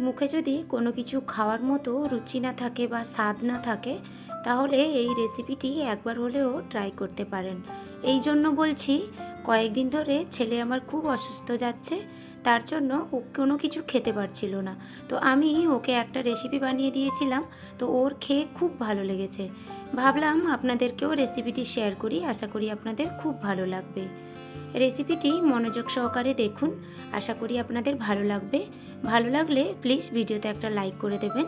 মুখে যদি কোনো কিছু খাওয়ার মতো রুচি না থাকে বা স্বাদ না থাকে, তাহলে এই রেসিপিটি একবার হলেও ট্রাই করতে পারেন। এই জন্য বলছি, কয়েকদিন ধরে ছেলে আমার খুব অসুস্থ যাচ্ছে, তার জন্য ও কোনো কিছু খেতে পারছিল না। তো আমি ওকে একটা রেসিপি বানিয়ে দিয়েছিলাম, তো ওর খেয়ে খুব ভালো লেগেছে। ভাবলাম আপনাদেরকেও রেসিপিটি শেয়ার করি, আশা করি আপনাদের খুব ভালো লাগবে। রেসিপিটি মনোযোগ সহকারে দেখুন। আশা করি আপনাদের ভালো লাগবে। ভালো লাগলে প্লিজ ভিডিওতে একটা লাইক করে দেবেন।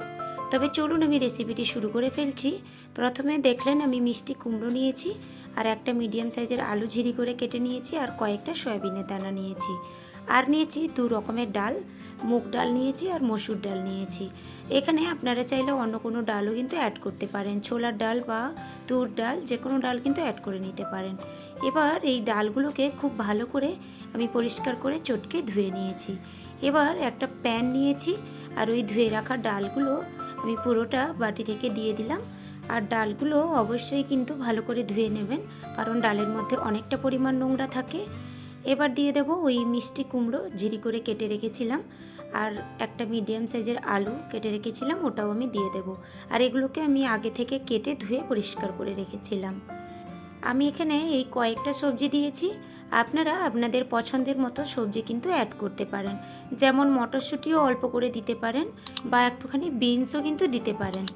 তবে চলুন আমি রেসিপিটি শুরু করে ফেলছি। প্রথমে দেখলেন আমি মিষ্টি কুমড়ো নিয়েছি আর একটা মিডিয়াম সাইজের আলু ঝিরি করে কেটে নিয়েছি আর কয়েকটা সয়াবিনের দানা নিয়েছি। আর নিয়েছি দু রকমের ডাল। মুগ ডাল নিয়েছি আর মসুর ডাল নিয়েছি। এখানে আপনারা চাইলে অন্য কোনো ডালও কিন্তু অ্যাড করতে পারেন। ছোলার ডাল বা তুর ডাল যে কোনো ডাল কিন্তু অ্যাড করে নিতে পারেন। এবার এই ডালগুলোকে খুব ভালো করে আমি পরিষ্কার করে চটকে ধুয়ে নিয়েছি। এবার একটা প্যান নিয়েছি আর ওই ধুয়ে রাখা ডালগুলো আমি পুরোটা বাটি থেকে দিয়ে দিলাম। আর ডালগুলো অবশ্যই কিন্তু ভালো করে ধুয়ে নেবেন, কারণ ডালের মধ্যে অনেকটা পরিমাণ নোংরা থাকে। এবার দিয়ে দেব ওই মিষ্টি কুমড়ো জিরি করে কেটে রেখেছিলাম। আর একটা মিডিয়াম সাইজের আলু কেটে রেখেছিলাম, ওটাও আমি দিয়ে দেব। আর এগুলোকে আমি আগে থেকে কেটে ধুয়ে পরিষ্কার করে রেখেছিলাম। আমি এখানে এই কয়েকটা সবজি দিয়েছি। আপনারা আপনাদের পছন্দের মতো সবজি কিন্তু অ্যাড করতে পারেন। যেমন মটরশুঁটিও অল্প করে দিতে পারেন বা একটুখানি বিনসও কিন্তু দিতে পারেন।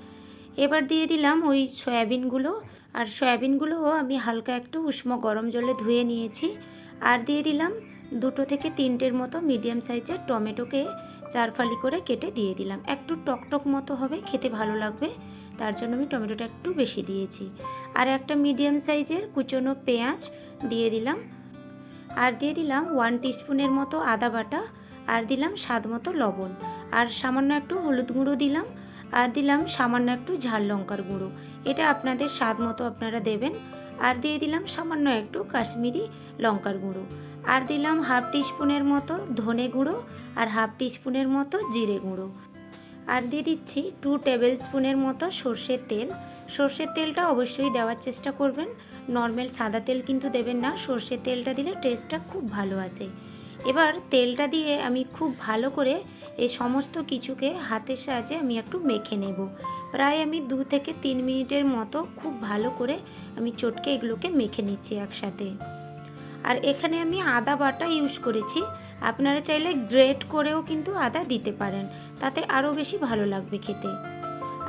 এবার দিয়ে দিলাম ওই সয়াবিনগুলো। আর সয়াবিনগুলোও আমি হালকা একটু উষ্ণ গরম জলে ধুয়ে নিয়েছি। আর দিয়ে দিলাম দুটো থেকে তিনটের মতো মিডিয়াম সাইজের টমেটোকে চার ফালি করে কেটে দিয়ে দিলাম। একটু টকটক মতো হবে, খেতে ভালো লাগবে। তার জন্য আমি টমেটোটা একটু বেশি দিয়েছি। আর একটা মিডিয়াম সাইজের কুচনো পেঁয়াজ দিয়ে দিলাম। আর দিয়ে দিলাম ওয়ান টিস্পুনের মতো আদা বাটা। আর দিলাম স্বাদ মতো লবণ। আর সামান্য একটু হলুদ গুঁড়ো দিলাম। আর দিলাম সামান্য একটু ঝাল লঙ্কার গুঁড়ো। এটা আপনাদের স্বাদ মতো আপনারা দেবেন। আর দিয়ে দিলাম সামান্য একটু কাশ্মীরি লঙ্কার গুঁড়ো। আর দিলাম হাফ টিস্পুনের মতো ধনে গুঁড়ো আর হাফ টিস্পুনের মতো জিরে গুঁড়ো। আর দিয়ে দিচ্ছি টু টেবিল স্পুনের মতো সর্ষের তেল। সর্ষের তেলটা অবশ্যই দেওয়ার চেষ্টা করবেন। নর্মাল সাদা তেল কিন্তু দেবেন না, সর্ষের তেলটা দিলে টেস্টটা খুব ভালো আসে। এবার তেলটা দিয়ে আমি খুব ভালো করে এই সমস্ত কিছুকে হাতের সাহায্যে আমি একটু মেখে নেব। প্রায় আমি দু থেকে তিন মিনিটের মতো খুব ভালো করে আমি চটকে এগুলোকে মেখে নিচ্ছি একসাথে। আর এখানে আমি আদা বাটা ইউজ করেছি। আপনারা চাইলে গ্রেট করেও কিন্তু আদা দিতে পারেন, তাতে আরও বেশি ভালো লাগবে খেতে।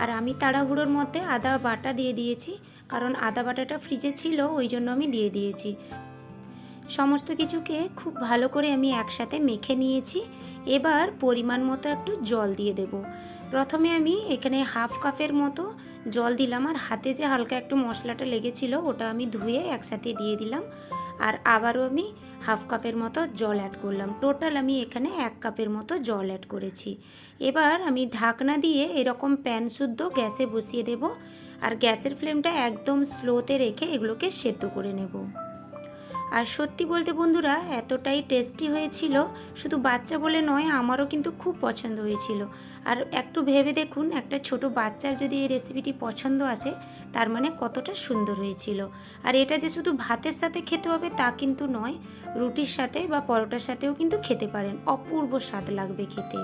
আর আমি তাড়াহুড়োর মধ্যে আদা বাটা দিয়ে দিয়েছি, কারণ আদা বাটাটা ফ্রিজে ছিল, ওই জন্য আমি দিয়ে দিয়েছি। সমস্ত কিছুকে খুব ভালো করে আমি একসাথে মেখে নিয়েছি। এবার পরিমাণ মতো একটু জল দিয়ে দেব। প্রথমে আমি এখানে হাফ কাপের মতো জল দিলাম, আর হাতে যে হালকা একটু মশলাটা লেগেছিল, ওটা আমি ধুয়ে একসাথে দিয়ে দিলাম। আর আবারও আমি হাফ কাপের মতো জল অ্যাড করলাম। টোটাল আমি এখানে এক কাপের মতো জল অ্যাড করেছি। এবার আমি ঢাকনা দিয়ে এরকম প্যান শুদ্ধ গ্যাসে বসিয়ে দেব আর গ্যাসের ফ্লেমটা একদম স্লোতে রেখে এগুলোকে সেদ্ধ করে নেব। আর সত্যি বলতে বন্ধুরা, এতটাই টেস্টি হয়েছিল। শুধু বাচ্চা বলে নয়, আমারও কিন্তু খুব পছন্দ হয়েছিল। আর একটু ভেবে দেখুন, একটা ছোট বাচ্চার যদি এই রেসিপিটি পছন্দ আসে, তার মানে কতটা সুন্দর হয়েছিল। আর এটা যে শুধু ভাতের সাথে খেতে হবে তা কিন্তু নয়, রুটির সাথে বা পরোটার সাথেও কিন্তু খেতে পারেন। অপূর্ব স্বাদ লাগবে খেতে।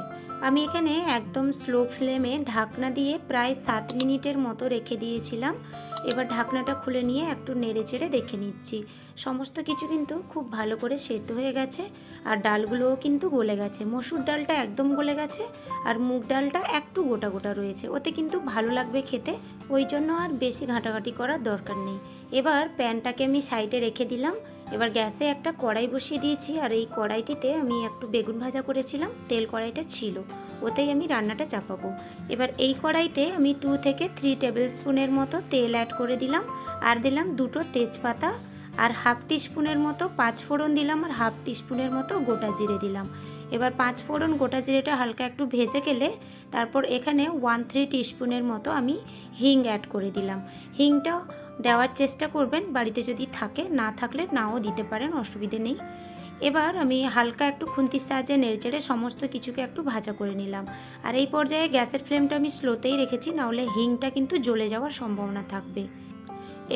আমি এখানে একদম স্লো ফ্লেমে ঢাকনা দিয়ে প্রায় সাত মিনিটের মতো রেখে দিয়েছিলাম। এবার ঢাকনাটা খুলে নিয়ে একটু নেড়ে চেড়ে দেখে নিচ্ছি। সমস্ত কিছু কিন্তু খুব ভালো করে সেদ্ধ হয়ে গেছে। আর ডালগুলোও কিন্তু গলে গেছে। মসুর ডালটা একদম গলে গেছে আর মুগ ডালটা একটু গোটা গোটা রয়েছে। ওতে কিন্তু ভালো লাগবে খেতে, ওই জন্য আর বেশি ঘাঁটাঘাঁটি করার দরকার নেই। এবার প্যানটাকে আমি সাইডে রেখে দিলাম। এবার গ্যাসে একটা কড়াই বসিয়ে দিয়েছি আর এই কড়াইটিতে আমি একটু বেগুন ভাজা করেছিলাম, তেল কড়াইটা ছিল। ওতেই আমি রান্নাটা চাপাবো। এবার এই কড়াইতে আমি টু থেকে থ্রি টেবিল স্পুনের মতো তেল অ্যাড করে দিলাম। আর দিলাম দুটো তেজপাতা আর হাফ টিস্পুনের মতো পাঁচ ফোড়ন দিলাম আর হাফ টিস্পুনের মতো গোটা জিরে দিলাম। এবার পাঁচ ফোড়ন গোটা জিরেটা হালকা একটু ভেজে গেলে তারপর এখানে ওয়ান থ্রি টিস্পুনের মতো আমি হিং অ্যাড করে দিলাম। হিংটা দেওয়ার চেষ্টা করবেন, বাড়িতে যদি থাকে, না থাকলে নাও দিতে পারেন, অসুবিধে নেই। এবার আমি হালকা একটু খুন্তির সাহায্যে নেড়েচেড়ে সমস্ত কিছুকে একটু ভাজা করে নিলাম। আর এই পর্যায়ে গ্যাসের ফ্লেমটা আমি স্লোতেই রেখেছি, নাহলে হিংটা কিন্তু জ্বলে যাওয়ার সম্ভাবনা থাকবে।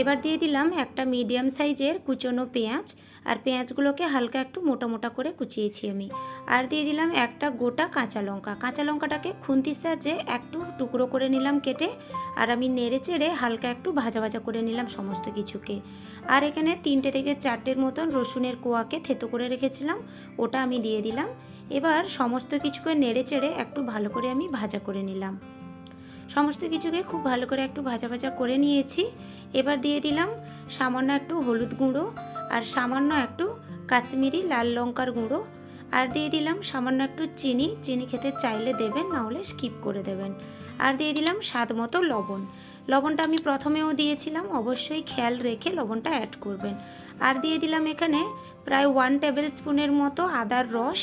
এবার দিয়ে দিলাম একটা মিডিয়াম সাইজের কুচনো পেঁয়াজ, আর পেঁয়াজগুলোকে হালকা একটু মোটা মোটা করে কুচিয়েছি আমি। আর দিয়ে দিলাম একটা গোটা কাঁচা লঙ্কা। কাঁচা লঙ্কাটাকে খুন্তির সাহায্যে একটু টুকরো করে নিলাম কেটে, আর আমি নেড়ে চেড়ে হালকা একটু ভাজা ভাজা করে নিলাম সমস্ত কিছুকে। আর এখানে তিনটে থেকে চারটের মতন রসুনের কোয়াকে থেতো করে রেখেছিলাম, ওটা আমি দিয়ে দিলাম। এবার সমস্ত কিছুকে নেড়ে চেড়ে একটু ভালো করে আমি ভাজা করে নিলাম। সমস্ত কিছুকে খুব ভালো করে একটু ভাজা ভাজা করে নিয়েছি। এবার দিয়ে দিলাম সামান্য একটু হলুদ গুঁড়ো আর সামান্য একটু কাশ্মীরি লাল লঙ্কার গুঁড়ো। আর দিয়ে দিলাম সামান্য একটু চিনি চিনি খেতে চাইলে দেবেন, না হলে স্কিপ করে দেবেন। আর দিয়ে দিলাম স্বাদ মতো লবণ। লবণটা আমি প্রথমেও দিয়েছিলাম, অবশ্যই খেয়াল রেখে লবণটা অ্যাড করবেন। আর দিয়ে দিলাম এখানে প্রায় ওয়ান টেবিল স্পুনের মতো আদার রস।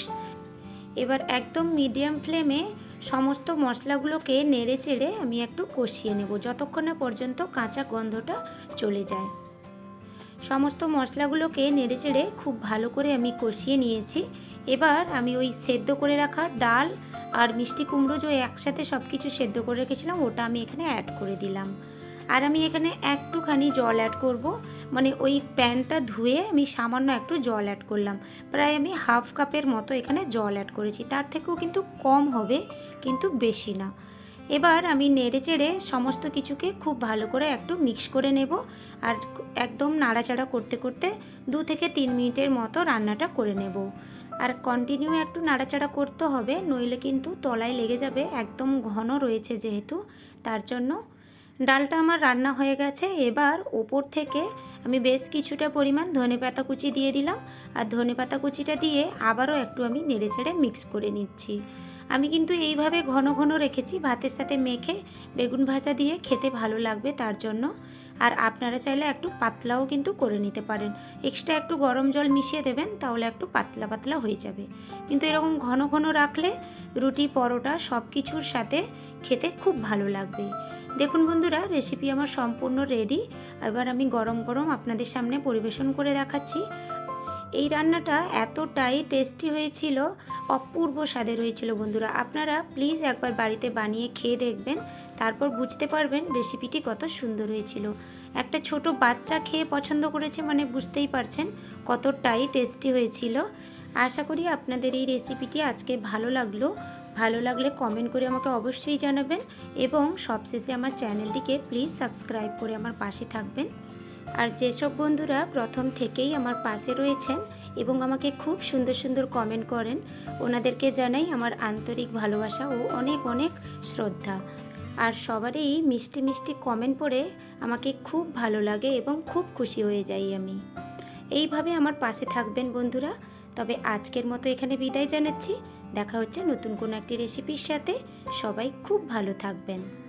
এবার একদম মিডিয়াম ফ্লেমে সমস্ত মশলাগুলোকে নেড়ে চেড়ে আমি একটু কষিয়ে নেব যতক্ষণ না পর্যন্ত কাঁচা গন্ধটা চলে যায়। সমস্ত মশলাগুলোকে নেড়ে চেড়ে খুব ভালো করে আমি কষিয়ে নিয়েছি। এবার আমি ওই সেদ্ধ করে রাখা ডাল আর মিষ্টি কুমড়ো যে একসাথে সব কিছু সেদ্ধ করে রেখেছিলাম, ওটা আমি এখানে অ্যাড করে দিলাম। আর আমি এখানে একটুখানি জল অ্যাড করব। মানে ওই প্যানটা ধুয়ে আমি সামান্য একটু জল অ্যাড করলাম। প্রায় আমি হাফ কাপের মতো এখানে জল অ্যাড করেছি। তার থেকেও কিন্তু কম হবে, কিন্তু বেশি না। এবার আমি নেড়ে চেড়ে সমস্ত কিছুকে খুব ভালো করে একটু মিক্স করে নেব। আর একদম নাড়াচাড়া করতে করতে দু থেকে তিন মিনিটের মতো রান্নাটা করে নেব। আর কন্টিনিউ একটু নাড়াচাড়া করতে হবে, নইলে কিন্তু তলায় লেগে যাবে। একদম ঘন রয়েছে যেহেতু, তার জন্য ডালটা আমার রান্না হয়ে গেছে। এবার ওপর থেকে আমি বেশ কিছুটা পরিমাণ ধনে পাতা কুচি দিয়ে দিলাম। আর ধনে পাতা কুচিটা দিয়ে আবারও একটু আমি নেড়ে চেড়ে মিক্স করে নিচ্ছি। আমি কিন্তু এইভাবে ঘন ঘন রেখেছি। ভাতের সাথে মেখে বেগুন ভাজা দিয়ে খেতে ভালো লাগবে তার জন্য। আর আপনারা চাইলে একটু পাতলাও কিন্তু করে নিতে পারেন। এক্সট্রা একটু গরম জল মিশিয়ে দেবেন, তাহলে একটু পাতলা পাতলা হয়ে যাবে। কিন্তু এরকম ঘন ঘন রাখলে রুটি, পরোটা সব কিছুর সাথে খেতে খুব ভালো লাগবে। দেখুন বন্ধুরা রেসিপি আমার সম্পূর্ণ রেডি এবার আমি গরম গরম আপনাদের সামনে পরিবেশন করে দেখাচ্ছি। এই রান্নাটা এতটাই টেস্টি হয়েছিল, অপূর্ব স্বাদের হয়েছিল বন্ধুরা। আপনারা প্লিজ একবার বাড়িতে বানিয়ে খেয়ে দেখবেন। তারপর বুঝতে পারবেন রেসিপিটি কত সুন্দর হয়েছিল। একটা ছোট বাচ্চা খেয়ে পছন্দ করেছে মানে বুঝতেই পারছেন কতটাই টেস্টি হয়েছিল। আশা করি আপনাদের এই রেসিপিটি আজকে ভালো লাগল। ভালো লাগলে কমেন্ট করে আমাকে অবশ্যই জানাবেন এবং সবশেষে আমার চ্যানেলটিকে প্লিজ সাবস্ক্রাইব করে আমার পাশে থাকবেন। আর যেসব বন্ধুরা প্রথম থেকেই আমার পাশে রয়েছেন এবং আমাকে খুব সুন্দর সুন্দর কমেন্ট করেন, ওনাদেরকে জানাই আমার আন্তরিক ভালোবাসা ও অনেক অনেক শ্রদ্ধা। আর সবারই মিষ্টি মিষ্টি কমেন্ট পড়ে আমাকে খুব ভালো লাগে এবং খুব খুশি হয়ে যাই আমি। এইভাবে আমার পাশে থাকবেন বন্ধুরা। তবে আজকের মতো এখানে বিদায় জানাচ্ছি। দেখা হচ্ছে নতুন কোনো একটি রেসিপির সাথে। সবাই খুব ভালো থাকবেন।